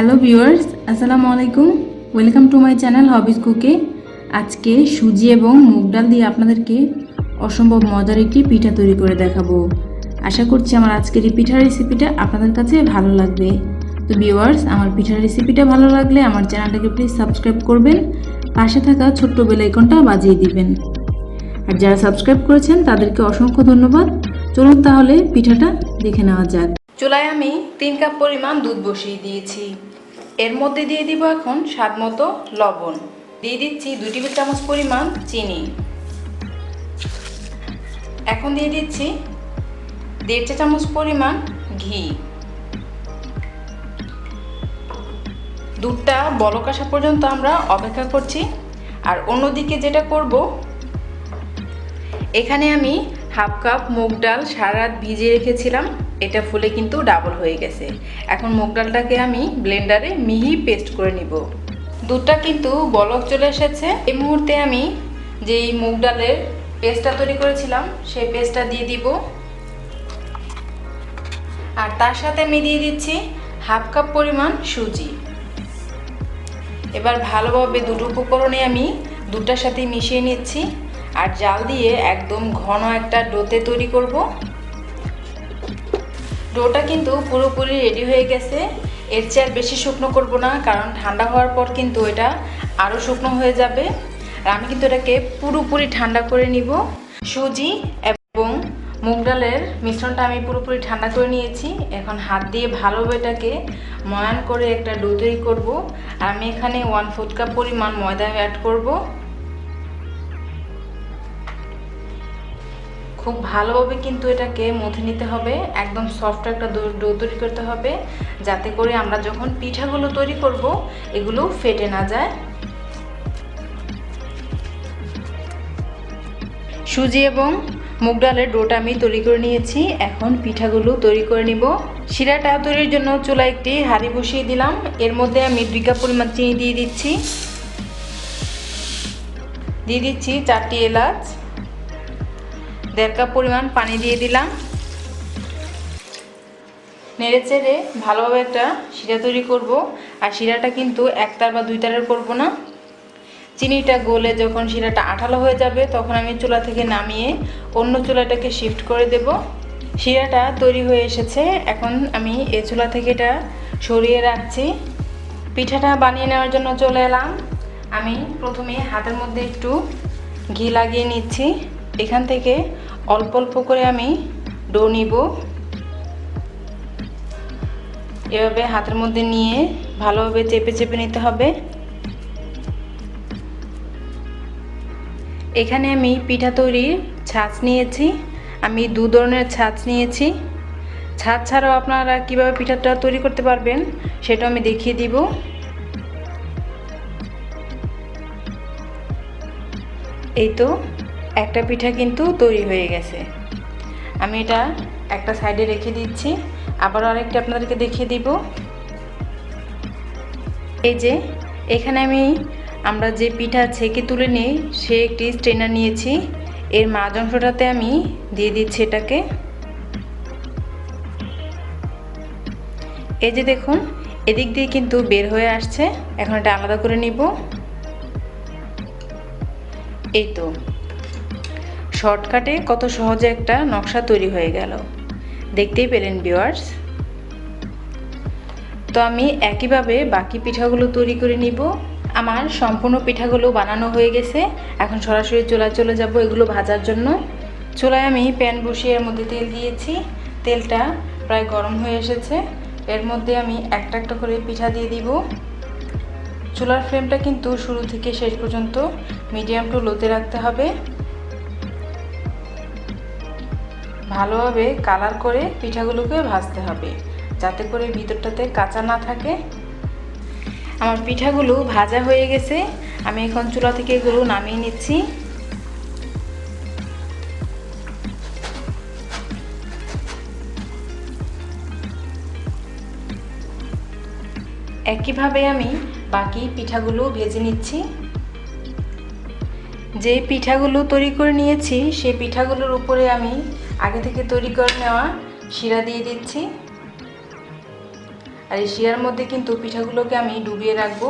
Hello viewers আসসালামু আলাইকুম welcome to my channel hobbies কুকে আজকে সুজি এবং মুগ ডাল দিয়ে আপনাদেরকে অসম্ভব মজার একটি পিঠা তৈরি করে দেখাবো। আশা করছি আমার আজকের এই পিঠার রেসিপিটা আপনাদের কাছে ভালো লাগবে। তো ভিউয়ার্স আমার পিঠার রেসিপিটা ভালো লাগলে আমার চ্যানেলটাকে প্লিজ সাবস্ক্রাইব করবেন। পাশে থাকা ছোট্ট বেল আইকনটা বাজিয়ে দিবেন। আর যারা সাবস্ক্রাইব করেছেন, তাদেরকে অসংখ্য ধন্যবাদ। চলুন তাহলে পিঠাটা দেখে নেওয়া যাক। চুলায় আমি তিন কাপ পরিমাণ দুধ বসিয়ে দিয়েছি। এর মধ্যে দিয়ে দিব এখন স্বাদ মতো লবণ। দিয়ে দিচ্ছি দুই টেবিল চামচ পরিমাণ চিনি। এখন দিয়ে দিচ্ছি দেড় চা চামচ পরিমাণ ঘি। দুধটা বলক আসা পর্যন্ত আমরা অপেক্ষা করছি। আর অন্যদিকে যেটা করব, এখানে আমি হাফ কাপ মুগ ডাল সারা রাত ভিজিয়ে রেখেছিলাম। এটা ফুলে কিন্তু ডাবল হয়ে গেছে। এখন মুগ ডালটাকে আমি ব্লেন্ডারে মিহি পেস্ট করে নিব। দুধটা কিন্তু বলক চলে এসেছে। এই মুহূর্তে আমি যেই মুগ ডালের পেস্টটা তৈরি করেছিলাম, সেই পেস্টটা দিয়ে দিব। আর তার সাথে আমি দিয়ে দিচ্ছি হাফ কাপ পরিমাণ সুজি। এবার ভালোভাবে দুটো উপকরণে আমি দুধটার সাথে মিশিয়ে নিচ্ছি। আর জাল দিয়ে একদম ঘন একটা ডোতে তৈরি করব। ডোটা কিন্তু পুরোপুরি রেডি হয়ে গেছে। এর চেয়ে বেশি শুকনো করব না, কারণ ঠান্ডা হওয়ার পর কিন্তু এটা আরও শুকনো হয়ে যাবে। আর আমি কিন্তু এটাকে পুরোপুরি ঠান্ডা করে নিব। সুজি এবং মুগ ডালের মিশ্রণটা আমি পুরোপুরি ঠান্ডা করে নিয়েছি। এখন হাত দিয়ে ভালোভাবে এটাকে ময়ান করে একটা ডো তৈরি করব। আর আমি এখানে ওয়ান ফোর্থ কাপ পরিমাণ ময়দা অ্যাড করব। খুব ভালোভাবে কিন্তু এটাকে মথে নিতে হবে, একদম সফট একটা ডো তৈরি করতে হবে, যাতে করে আমরা যখন পিঠাগুলো তৈরি করব, এগুলো ফেটে না যায়। সুজি এবং মুগ ডালের ডোটা আমি তৈরি করে নিয়েছি, এখন পিঠাগুলো তৈরি করে নিব। শিরাটা তৈরির জন্য চুলা একটি হাঁড়ি বসিয়ে দিলাম, এর মধ্যে আমি দুই কাপ পরিমাণ চিনি দিয়ে দিচ্ছি। দিয়ে দিচ্ছি চারটি এলাচ। দেড় কাপ পরিমাণ পানি দিয়ে দিলাম। নেড়ে চেড়ে ভালোভাবে একটা শিরা তৈরি করব। আর শিরাটা কিন্তু একতার বা দুই তারের করব না। চিনিটা গলে যখন শিরাটা আঠালো হয়ে যাবে, তখন আমি চুলা থেকে নামিয়ে অন্য চুলাটাকে শিফট করে দেব। শিরাটা তৈরি হয়ে এসেছে। এখন আমি এই চুলা থেকে এটা সরিয়ে রাখছি। পিঠাটা বানিয়ে নেওয়ার জন্য চলে এলাম। আমি প্রথমে হাতের মধ্যে একটু ঘি লাগিয়ে নিচ্ছি। এখান থেকে অল্প অল্প করে আমি ডো নিব। এভাবে হাতের মধ্যে নিয়ে ভালোভাবে চেপে চেপে নিতে হবে। এখানে আমি পিঠা তৈরির ছাঁচ নিয়েছি। আমি দু ধরনের ছাঁচ নিয়েছি। ছাঁচ ছাড়াও আপনারা কীভাবে পিঠাটা তৈরি করতে পারবেন সেটা আমি দেখিয়ে দিব। এই তো একটা পিঠা কিন্তু তৈরি হয়ে গেছে। আমি এটা একটা সাইডে রেখে দিচ্ছি। আবার আরেকটা আপনাদেরকে দেখিয়ে দিব। এই যে, এখানে আমি আমরা যে পিঠা ছেঁকে তুলে নিই, সে একটি স্ট্রেনার নিয়েছি। এর মাঝ অংশটাতে আমি দিয়ে দিচ্ছি এটাকে। এই যে দেখুন, এদিক দিয়ে কিন্তু বের হয়ে আসছে। এখন এটা আলাদা করে নিব। এই তো শর্টকাটে কত সহজে একটা নকশা তৈরি হয়ে গেল। দেখতেই পেলেন ভিওয়ার্স তো আমি একইভাবে বাকি পিঠাগুলো তৈরি করে নিব। আমার সম্পূর্ণ পিঠাগুলো বানানো হয়ে গেছে। এখন সরাসরি চুলায় চলে যাব এগুলো ভাজার জন্য। চুলায় আমি প্যান বসিয়ে এর মধ্যে তেল দিয়েছি। তেলটা প্রায় গরম হয়ে এসেছে। এর মধ্যে আমি একটা একটা করে পিঠা দিয়ে দিব। চুলার ফ্লেমটা কিন্তু শুরু থেকে শেষ পর্যন্ত মিডিয়াম টু লোতে রাখতে হবে। ভালোভাবে কালার করে পিঠাগুলোকে ভাজতে হবে, যাতে করে ভিতরটাতে কাঁচা না থাকে। আমার পিঠাগুলো ভাজা হয়ে গেছে, আমি এখন চুলা থেকে এগুলো নামিয়ে নিচ্ছি। একইভাবে আমি বাকি পিঠাগুলো ভেজে নিচ্ছি। যে পিঠাগুলো তৈরি করে নিয়েছি সেই পিঠাগুলোর উপরে আমি আগে থেকে তৈরি করে নেওয়া শিরা দিয়ে দিচ্ছি। আর এই শিরার মধ্যে কিন্তু পিঠাগুলোকে আমি ডুবিয়ে রাখব।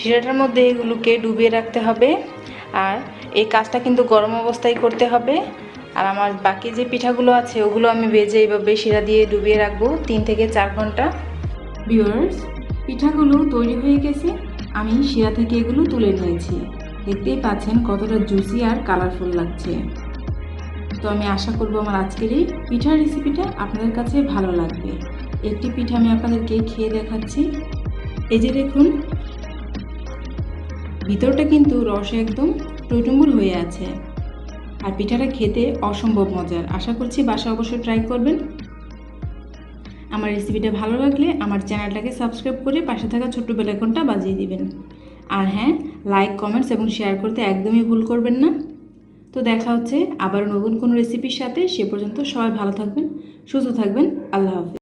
শিরাটার মধ্যে এগুলোকে ডুবিয়ে রাখতে হবে। আর এই কাজটা কিন্তু গরম অবস্থায় করতে হবে। আর আমার বাকি যে পিঠাগুলো আছে, ওগুলো আমি ভেজে এইভাবে শিরা দিয়ে ডুবিয়ে রাখব তিন থেকে চার ঘণ্টা। ভিউয়ার্স, পিঠাগুলো তৈরি হয়ে গেছে। আমি শিরা থেকে এগুলো তুলে নিয়েছি। দেখতেই পাচ্ছেন কতটা জুসি আর কালারফুল লাগছে। তো আমি আশা করব আমার আজকের এই পিঠার রেসিপিটা আপনাদের কাছে ভালো লাগবে। একটি পিঠা আমি আপনাদেরকে খেয়ে দেখাচ্ছি। এই যে দেখুন, ভিতরটা কিন্তু রসে একদম টইটুম্বুর হয়ে আছে। আর পিঠাটা খেতে অসম্ভব মজার। আশা করছি বাসা অবশ্যই ট্রাই করবেন। আমার রেসিপিটা ভালো লাগলে আমার চ্যানেলটাকে সাবস্ক্রাইব করে পাশে থাকা ছোট্ট বেলাইকনটা বাজিয়ে দিবেন। আর হ্যাঁ লাইক কমেন্টস এবং শেয়ার করতে একদমই ভুল করবেন না। তো দেখা হচ্ছে আবার নতুন কোনো রেসিপির সাথে। সে পর্যন্ত সবাই ভালো থাকবেন, সুস্থ থাকবেন। আল্লাহ হাফিজ।